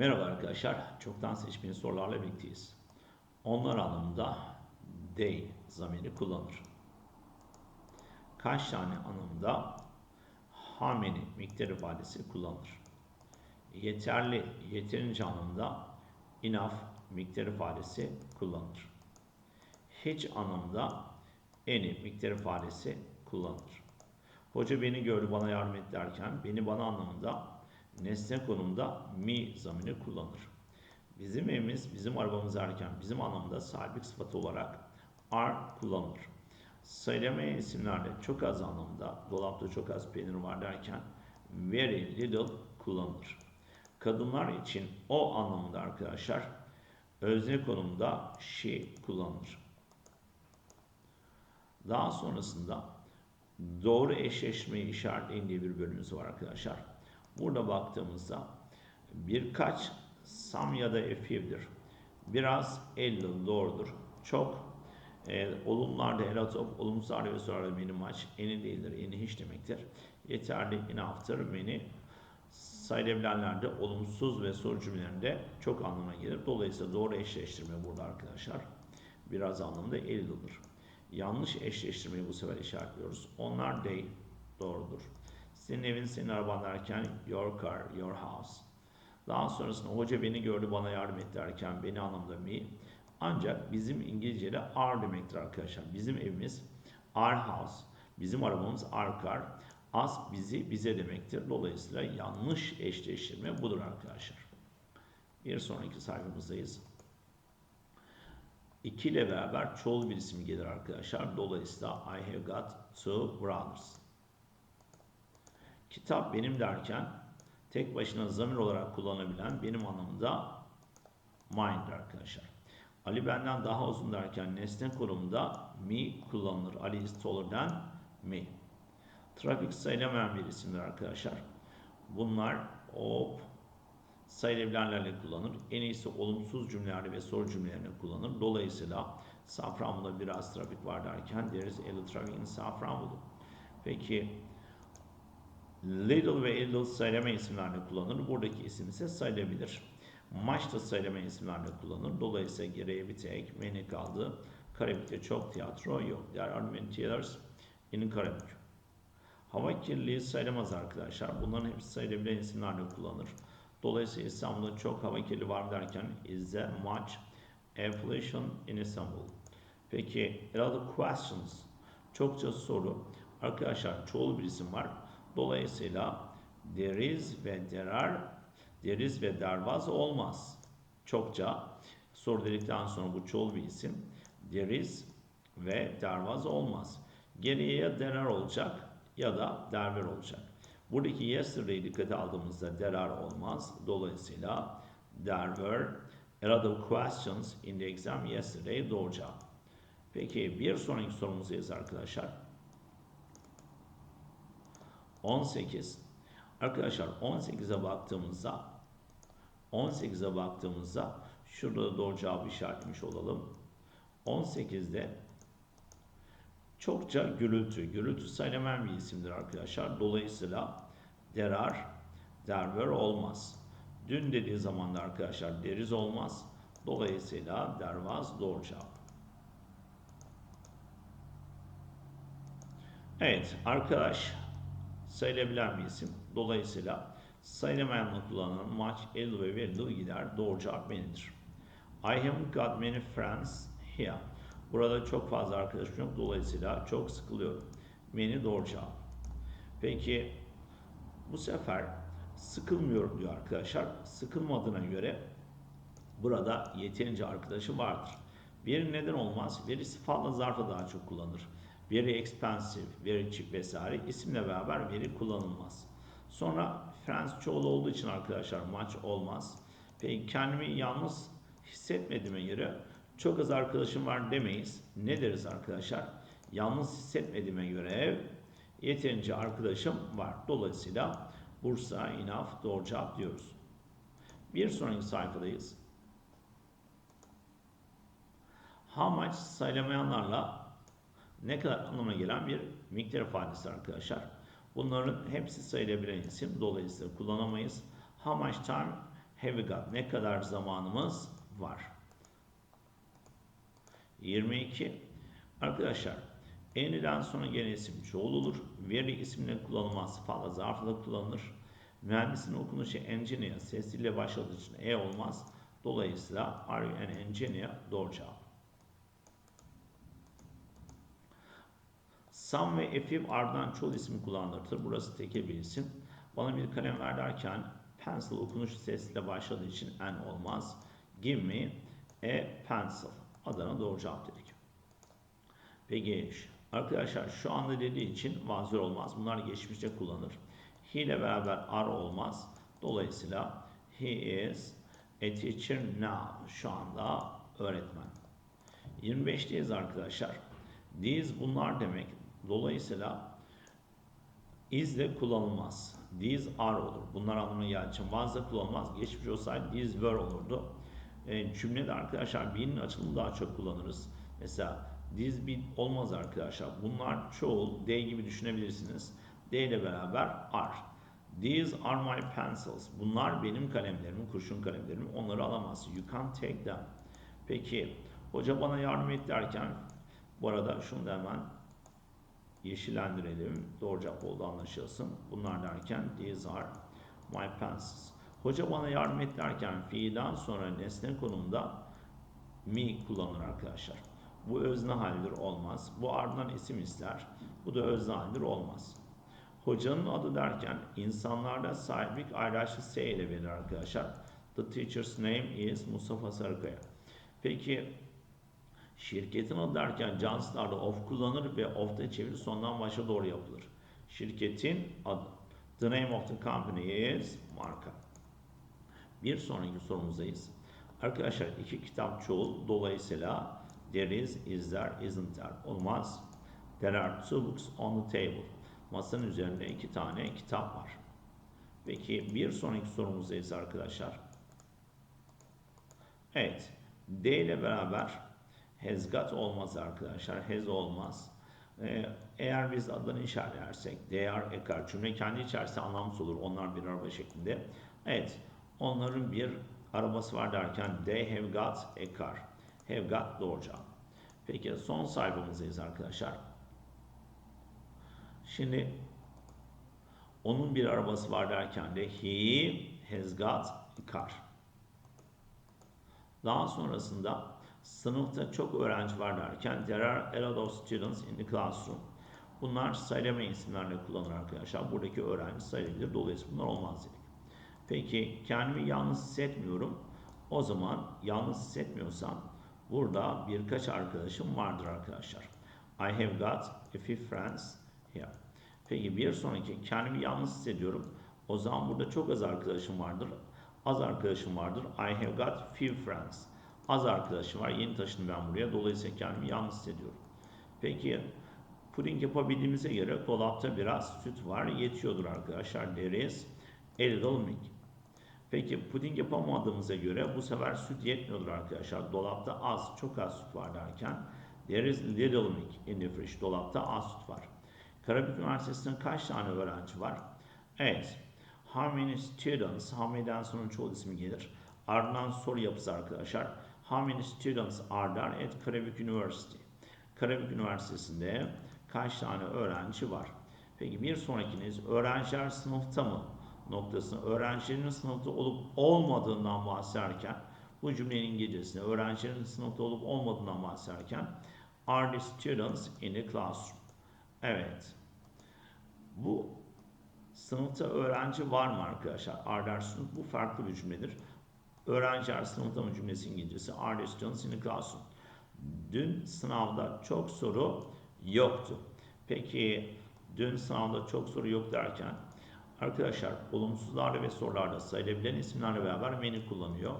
Merhaba arkadaşlar. Çoktan seçmeli sorularla birlikteyiz. Onlar anlamında they zamiri kullanır. Kaç tane anlamında how many miktar ifadesi kullanılır. Yeterli, yeterince anlamında enough miktar ifadesi kullanılır. Hiç anlamında any miktar ifadesi kullanılır. Hoca beni gördü bana yardım et derken beni bana anlamında nesne konumda mi zamiri kullanır. Bizim evimiz, bizim arabamız derken bizim anlamda sahiplik sıfatı olarak are kullanılır. Söylemeye isimlerde çok az anlamda, dolapta çok az peynir var derken very little kullanılır. Kadınlar için o anlamda arkadaşlar özne konumda she kullanılır. Daha sonrasında doğru eşleşmeyi işaretleyin diye bir bölümümüz var arkadaşlar. Burada baktığımızda birkaç some ya da a few'dir. Biraz elli doğrudur. Çok e, olumlarda of, olumsuzlarda ve sonra many much, any değildir, any hiç demektir. Yeterli, enough'tır, many sayılabilenlerde olumsuz ve soru cümlelerinde çok anlamına gelir. Dolayısıyla doğru eşleştirme burada arkadaşlar. Biraz anlamda ellidir. Yanlış eşleştirmeyi bu sefer işaretliyoruz. Onlar they doğrudur. Senin evin, senin araban derken your car, your house. Daha sonrasında hoca beni gördü bana yardım et derken beni anlamda me. Ancak bizim İngilizce'de are demektir arkadaşlar. Bizim evimiz our house. Bizim arabamız our car. As bizi bize demektir. Dolayısıyla yanlış eşleştirme budur arkadaşlar. Bir sonraki sayfamızdayız. 2 ile beraber çoğul bir isim gelir arkadaşlar. Dolayısıyla I have got two brothers. Kitap benim derken tek başına zamir olarak kullanabilen benim anlamında mine'dir arkadaşlar. Ali benden daha uzun derken nesne konumunda me kullanılır. Ali is taller me. Trafik sayılamayan bir isimdir arkadaşlar. Bunlar of sayılabilenlerle kullanır. En iyisi olumsuz cümlelerde ve soru cümlelerine kullanır. Dolayısıyla Safranbolu'da biraz trafik var derken a little traffic in Safranbolu. Peki little ve little sayılama isimlerle kullanılır. Buradaki isim ise sayılabilir. Much da sayılama isimlerle kullanılır. Dolayısıyla geriye bir tek many kaldı. Karabük'te çok tiyatro yok. There are many theaters in Karabük. Hava kirliliği sayılamaz arkadaşlar. Bunların hepsi sayılabilen isimlerle kullanılır. Dolayısıyla İstanbul'da çok hava kirliliği var derken is there much air pollution in Istanbul? Peki a lot of questions. Çokça soru. Arkadaşlar çoğul bir isim var. Dolayısıyla is ve there is ve was olmaz. Çokça soru dedikten sonra bu çoğul bir isim. İs ve was olmaz. Geriye ya there are olacak ya da were olacak. Buradaki yesterday'i dikkate aldığımızda there are olmaz. Dolayısıyla there were a lot of questions in the exam yesterday doğru. Peki bir sonraki sorumuzdayız arkadaşlar. 18. Arkadaşlar 18'e baktığımızda 18'e baktığımızda şurada da doğru cevabı işaretlemiş olalım. 18'de çokça gürültü. Gürültü sayılamayan bir isimdir arkadaşlar. Dolayısıyla there were olmaz. Dün dediği zaman da arkadaşlar deriz olmaz. Dolayısıyla was doğru cevap. Evet arkadaş sayılabilen bir isim. Dolayısıyla sayılamayanla kullanılan much, el ve very gider. Doğru cevap benidir. I haven't got many friends here. Burada çok fazla arkadaşım yok. Dolayısıyla çok sıkılıyorum. Many doğru cevap. Peki bu sefer sıkılmıyorum diyor arkadaşlar. Sıkılmadığına göre burada yeterince arkadaşı vardır. Bir neden olmaz. Very sıfatla zarfa daha çok kullanır. Very expensive, very cheap vesaire isimle beraber very kullanılmaz. Sonra friends çoğul olduğu için arkadaşlar maç olmaz. Peki kendimi yalnız hissetmediğime göre çok az arkadaşım var demeyiz. Ne deriz arkadaşlar? Yalnız hissetmediğime göre yeterince arkadaşım var. Dolayısıyla Bursa, enough, doğru cevap diyoruz. Bir sonraki sayfadayız. How much sayılamayanlarla ne kadar anlamına gelen bir miktar ifadesi arkadaşlar. Bunların hepsi sayılabilen isim. Dolayısıyla kullanamayız. How much time have we got? Ne kadar zamanımız var? 22. Arkadaşlar any'den sonra gene isim çoğul olur. Veri isimle kullanılmaz. Sıfatla zarfla kullanılır. Mühendisin okunuşu engineer sesiyle başladığı için e olmaz. Dolayısıyla are you an engineer? Doğru cevap. Some ve efif ardından çoğul ismi kullanılır. Burası teke bir isim. Bana bir kalem ver derken pencil okunuş sesiyle başladığı için en olmaz. Give me a pencil. Adana doğru cevap dedik. Peki arkadaşlar şu anda dediği için vazir olmaz. Bunlar geçmişte kullanır. He ile beraber are olmaz. Dolayısıyla he is a teacher now. Şu anda öğretmen. 25'teyiz arkadaşlar. These bunlar demek. Dolayısıyla is de kullanılmaz. These are olur. Bunlar anlamına geldiği için was da kullanılmaz. Geçmiş olsaydı these were olurdu. E, cümlede arkadaşlar be'nin açılımı daha çok kullanırız. Mesela these be olmaz arkadaşlar. Bunlar çoğul, they gibi düşünebilirsiniz. They ile beraber are. These are my pencils. Bunlar benim kalemlerim, kurşun kalemlerim. Onları alamazsın. You can't take them. Peki, hoca bana yardım et derken, bu arada şunu da hemen yeşillendirelim. Doğru cevap oldu anlaşılsın. Bunlar derken these are my pencils. Hoca bana yardım et derken fiilden sonra nesne konumunda me kullanılır arkadaşlar. Bu özne haldir olmaz. Bu ardından isim ister. Bu da özne haldir olmaz. Hocanın adı derken insanlarda sahiplik ayraçlı S ile verir arkadaşlar. The teacher's name is Mustafa Sarıkaya. Peki şirketin adı derken Johnson'larda of kullanır ve of da çeviri sondan başa doğru yapılır. Şirketin adı. The name of the company is marka. Bir sonraki sorumuzdayız. Arkadaşlar iki kitap çoğul. Dolayısıyla there is, is there, isn't there. Olmaz. There are two books on the table. Masanın üzerinde iki tane kitap var. Peki bir sonraki sorumuzdayız arkadaşlar. Evet. D ile beraber has got olmaz arkadaşlar. Has olmaz. Ee, eğer biz adını işaretlersek a car. Cümle kendi içerisinde anlamsız olur. Onlar bir araba şeklinde. Evet. Onların bir arabası var derken they have got a car. Have got doğru. Peki son sayfamızdayız arkadaşlar. Şimdi onun bir arabası var derken de he has got a car. Daha sonrasında sınıfta çok öğrenci var derken there are a lot of students in the classroom. Bunlar sayılama isimlerle kullanılır arkadaşlar. Buradaki öğrenci sayılabilir. Dolayısıyla bunlar olmaz dedik. Peki kendimi yalnız hissetmiyorum. O zaman yalnız hissetmiyorsam burada birkaç arkadaşım vardır arkadaşlar. I have got a few friends here. Peki bir sonraki kendimi yalnız hissediyorum. O zaman burada çok az arkadaşım vardır. Az arkadaşım vardır. I have got few friends. Az arkadaşım var. Yeni taşındım ben buraya. Dolayısıyla kendimi yalnız hissediyorum. Peki puding yapabildiğimize göre dolapta biraz süt var. Yetiyordur arkadaşlar. A little milk. Peki puding yapamadığımıza göre bu sefer süt yetmiyordur arkadaşlar. Dolapta az, çok az süt var derken there is little milk in the fridge. Dolapta az süt var. Karabük Üniversitesi'nde kaç tane öğrenci var? Evet. How many students? How many'den sonra çoğul ismi gelir. Ardından soru yapısı arkadaşlar. How many students are there at Karabük University? Karabük Üniversitesi'nde kaç tane öğrenci var? Peki bir sonrakiniz öğrenciler sınıfta mı? noktasını öğrencilerin sınıfta olup olmadığından bahsederken bu cümlenin İngilizcesinde öğrencilerin sınıfta olup olmadığından bahsederken are the students in the classroom? Evet. Bu sınıfta öğrenci var mı arkadaşlar? Are there students? Bu farklı bir cümledir. Öğrenciler sınıfta cümlesi İngilizcesi? Are the students in the classroom? Dün sınavda çok soru yoktu. Peki dün sınavda çok soru yok derken Arkadaşlar olumsuzlarda ve sorularda sayılabilen isimlerle beraber many kullanıyor.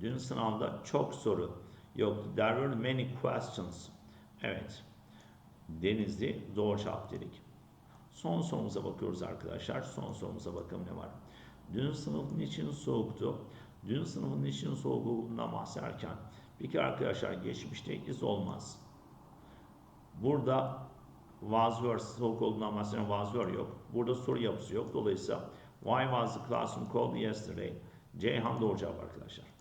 Dün sınavda çok soru yoktu. There were many questions. Evet. Denizli doğru cevap dedik. Son sorumuza bakıyoruz arkadaşlar. Son sorumuza bakalım ne var. Dün sınıf niçin soğuktu? Dün sınıfın niçin soğuk olduğundan bahsederken kere arkadaşlar geçmişte iz olmaz. Burada was were soğuk olduğundan bahseden was were yok. Burada soru yapısı yok. Dolayısıyla why was the classroom cold yesterday? Ceyhan doğru cevap arkadaşlar.